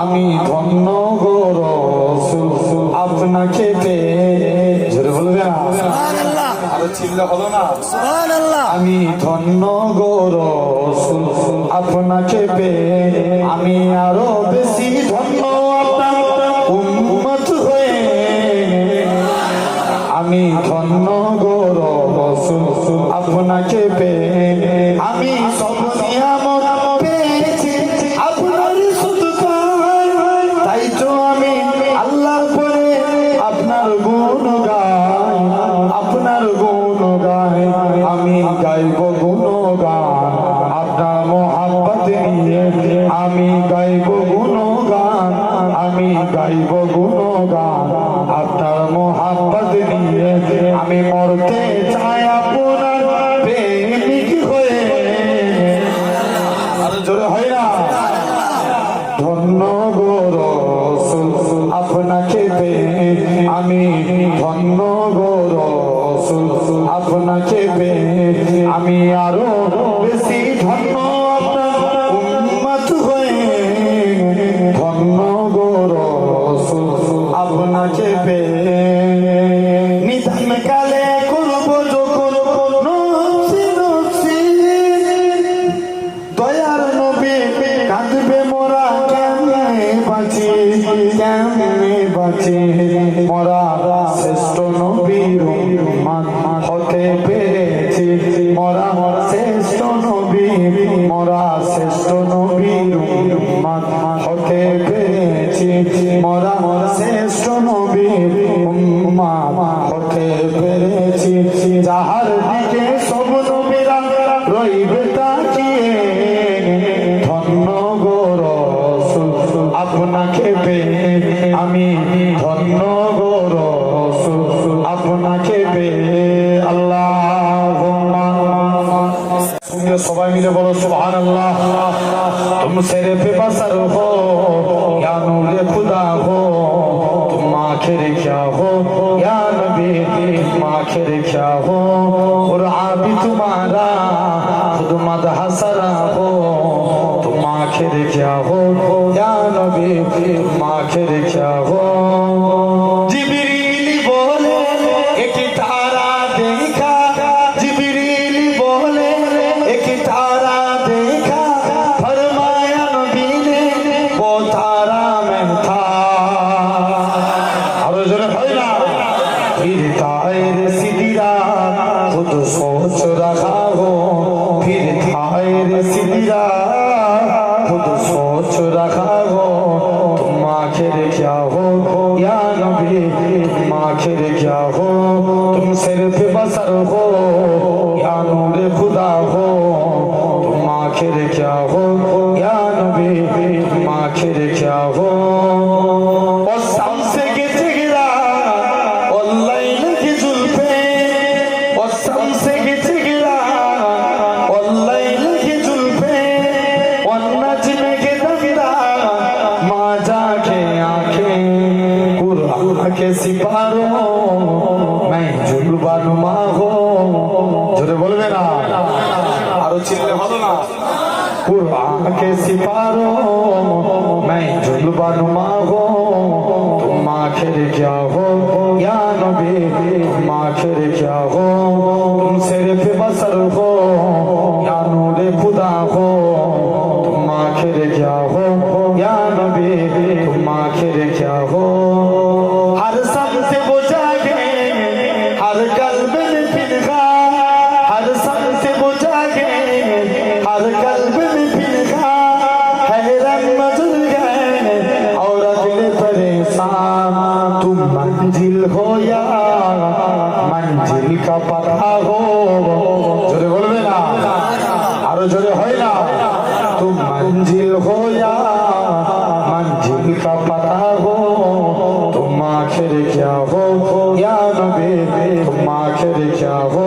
আমি ধন্য গো রসুল আপনাকে আমি ধন্য গো আপনাকে আমি আরও বেশি ধন্য আমি ধন্য গো আপনাকে পেয়ে があった শ্রেষ্ঠ নবী, মোরা শ্রেষ্ঠ নবী হতে পেরেছি। মোরা শ্রেষ্ঠ নবী হতে পেরেছি। যাহার দিকে সব নবীরা রইবে আপনাকে পেয়ে আমি ধন্য क्या हो या नबी माखिर क्या हो और आबी तुम्हारा खुद मद हसरा हो तुम आखिर क्या हो या नबी माखिर क्या हो तारा জোরে বলবে না আরও চিনলে ভালো না कुरान के सिपारों मैं जुलबन मांगो तुम आखिर क्या हो या नबी तुम आखिर क्या हो तुम मंजिल हो या मंजिल का पता हो जोरे बोलबे ना আরও জোরে হয় না তুম মঞ্জিল হো ইয়া মঞ্জিল কা পাতা হো তুম আখির क्या हो या नबी तुम आखिर क्या हो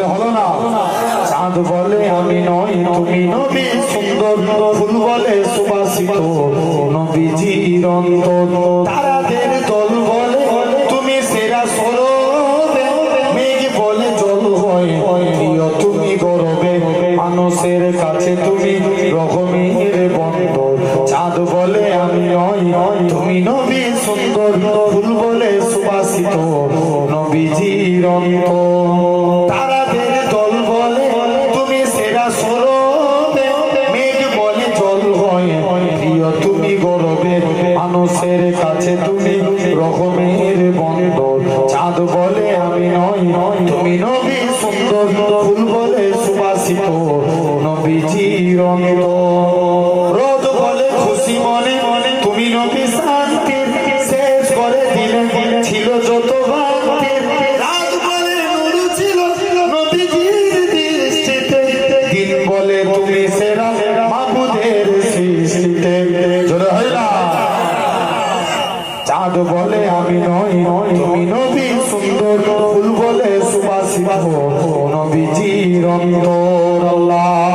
চিল্লে হলো না। চাঁদ বলে আমি নই, তুমি নবী। সুন্দর ফুল বলে সুবাসিত নবীজির অন্তর তারাদের দল বলে, তুমি সেরা সরবে মেঘ বলে, জল হয়, প্রিয় তুমি গরবে। মানুষের কাছে তুমি রকমের বন্ধ চাঁদ বলে, আমি নই, তুমি নবী। সুন্দর ফুল বলে সুবাসিত তুমি রকমের বন্ধ চাঁদ বলে আমি নই, তুমি নবী সুন্দর। ফুল বলে সুবাসিত নবীজি অন্তর চাঁদ বলে আমি নই তুমি নবী সুন্দর ফুল বলে সুবাসিত নবীজির অন্তর আল্লাহ।